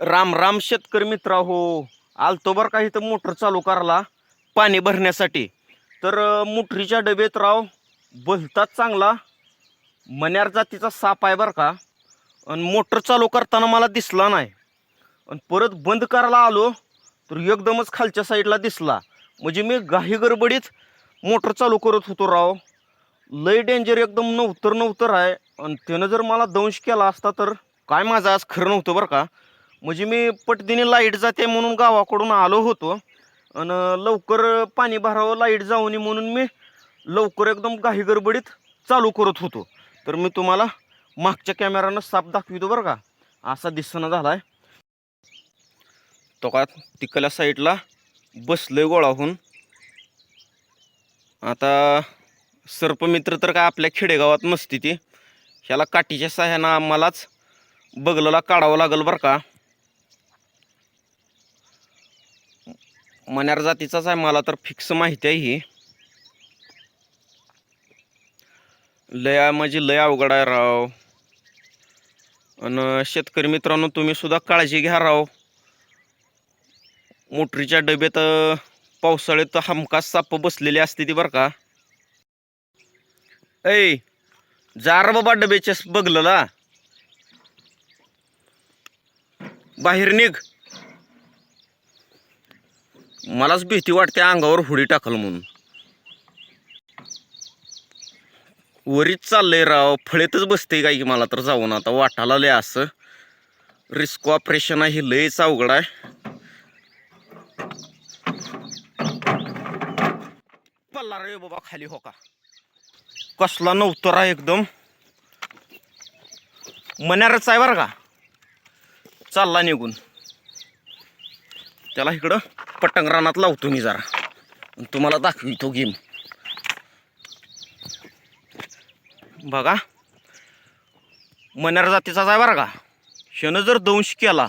राम राम शेतकरी मित्रा हो आलतो बरं का इथं मोटर चालू करायला पाणी भरण्यासाठी. तर मोटरीच्या डबेत राव बलतात चांगला मन्यार जातीचा साप आहे बरं का. आणि मोटर चालू करताना मला दिसला नाही. आणि परत बंद करायला आलो तर एकदमच खालच्या साईडला दिसला. म्हणजे मी घाई गडबडीत मोटर चालू करत होतो राव. लय डेंजर एकदम नवतर नवतर आहे. आणि त्यानं जर मला दंश केला असता तर काय माझा आज खरं नव्हतं बरं का. म्हणजे मी पटदिनी लाइट जाते म्हणून गावाकडून आलो होतो. आणि लवकर पाणी भरावं लाइट जाऊ नये म्हणून मी लवकर एकदम गाही गडबडीत चालू करत होतो. तर मी तुम्हाला मागच्या कॅमेरानं साप दाखवितो बरं का. असा दिसणं झाला आहे तो का तिकडल्या साईडला बसलोय गोळाहून. आता सर्पमित्र तर काय आपल्या खेडेगावात नसते ती. ह्याला काठीच्या सहाय्यानं आम्हालाच बगलला काढावं लागेल बरं का. मन्यार जातीचाच आहे मला तर फिक्स माहिती आहे ही. लय म्हणजे लय अवघड आहे राव. आणि शेतकरी मित्रांनो तुम्ही सुद्धा काळजी घ्या राव. मोटरीच्या डब्यात पावसाळ्यात हमखास साप बसलेली असते ती बरं का. ऐ जार बाबा डब्याच्या बघलला. बाहेर निघ. मलाच भीती वाटते अंगावर हुडी टाकल म्हणून. वरीच चाललंय राव फळेतच बसते काय की मला तर जाऊन आता वाटाला लय असं. रिस्क ऑपरेशन आहे हे लयच अवघड आहे. पल्ला रे बाबा खाली हो का? कसला नव्हतं एकदम. मन्यारच आहे बरं का? चालला निघून. त्याला इकडं पटंग रानात लावतो मी जरा. तुम्हाला दाखवितो गेम. बघा. मन्यार जातीचाच आहे बरं का? शेनं जर दंश केला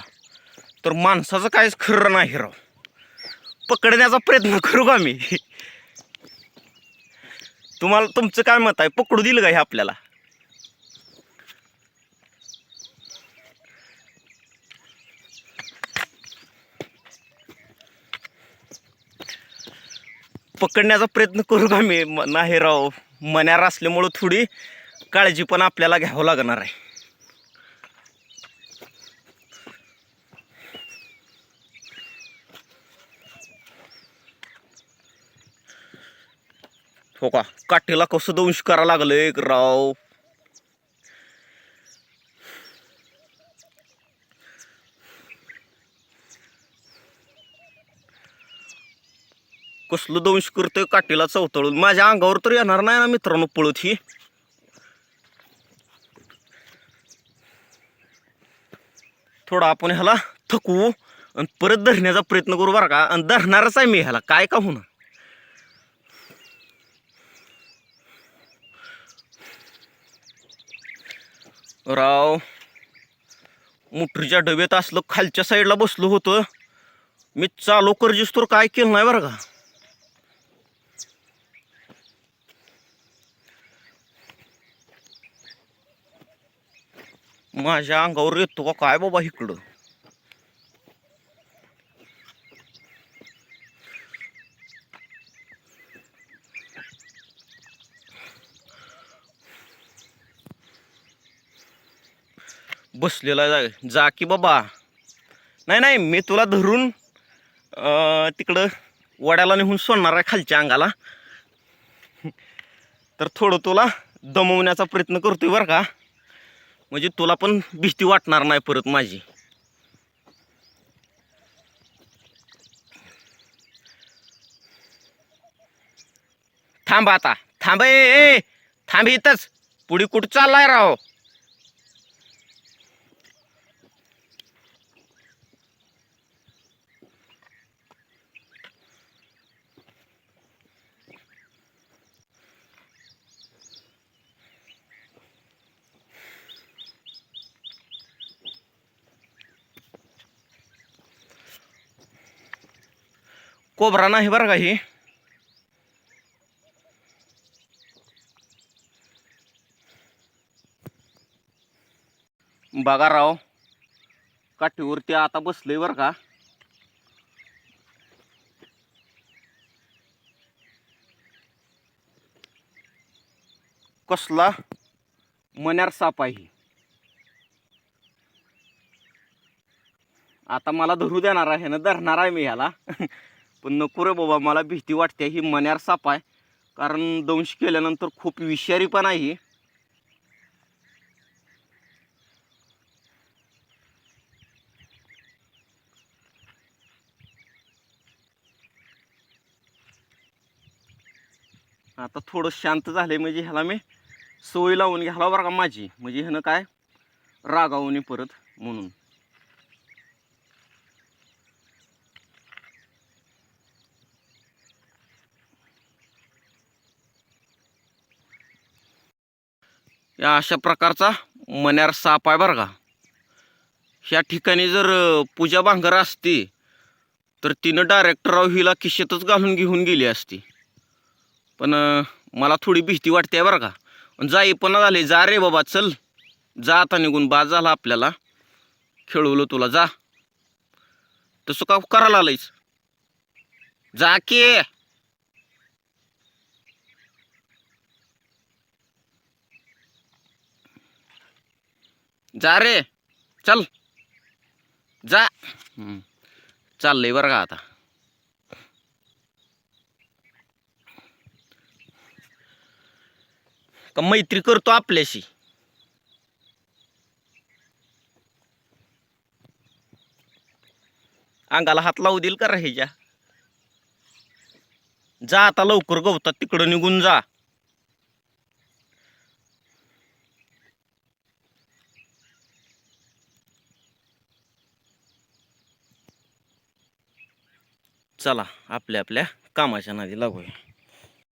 तर माणसाचं काहीच खरं नाही राव. पकडण्याचा प्रयत्न करू का मी? तुम्हाला तुमचं काय मत आहे? पकडू दिलं का हे आपल्याला? पकडण्याचा प्रयत्न करू का मी? नाही राव. मन्यार असल्यामुळं थोडी काळजी पण आपल्याला घ्यावं लागणार आहे. हो का? काठीला कसं दंश करा लागलं एक राव? कसलं दंश करतोय काठीला चवतळून. माझ्या अंगावर तर येणार नाही ना मित्रांनो पळत ही. थोडा आपण ह्याला थकवू आणि परत धरण्याचा प्रयत्न करू बरं का. आणि धरणारच आहे मी ह्याला. काय का होणार राव मोटरीच्या डब्यात असलं खालच्या साईडला बसलो होतं. मी चालू करजेस तर काय केलं नाही बरं का? माझ्या अंगावर येतो का काय बाबा इकडं? बसलेला जा जा की बाबा. नाही नाही मी तुला धरून तिकडं वड्याला नेऊन सोडणार आहे खालच्या अंगाला. तर थोडं तुला दमवण्याचा प्रयत्न करतोय बरं का? म्हणजे तुला पण भीती वाटणार नाही परत माझी. थांब आता. थांब ए थांब इथंच. पुढे कुठं चाललाय राव? कोबरा नाही बरं का ही? बघा राव काठीवरती आता बसलंय बरं का? कसला? मन्यार साप आहे आता मला धरू देणार आहे ना धरणार आहे मी ह्याला. पण नको रे बाबा मला भीती वाटते ही मन्यार साप आहे. कारण दंश केल्यानंतर खूप विषारी पण आहे आता थोडं शांत झालंय म्हणजे ह्याला मी सोय लावून घ्यायला बरं का माझी. म्हणजे ह्यानं काय? रागावून परत म्हणून. या अशा प्रकारचा मन्यार साप आहे बरं का. ह्या ठिकाणी जर पूजा भांगर असती तर तिनं डायरेक्टराव हिला किशेतच घालून घेऊन गेली असती. पण मला थोडी भीती वाटते बरं का. पण पण झाले. जा रे बाबा चल. जा आता निघून. बाद झाला आपल्याला. खेळवलं तुला. जा. तसं का करायला आलंयच जा की. जा रे. चल. जा. चाललंय बरं का आता. का मैत्री करतो आपल्याशी? अंगाला हात लावू देईल का ह्याच्या? जा आता लवकर गवतात तिकडं निघून जा. चला आपल्या आपल्या कामाच्या नादी लागूया.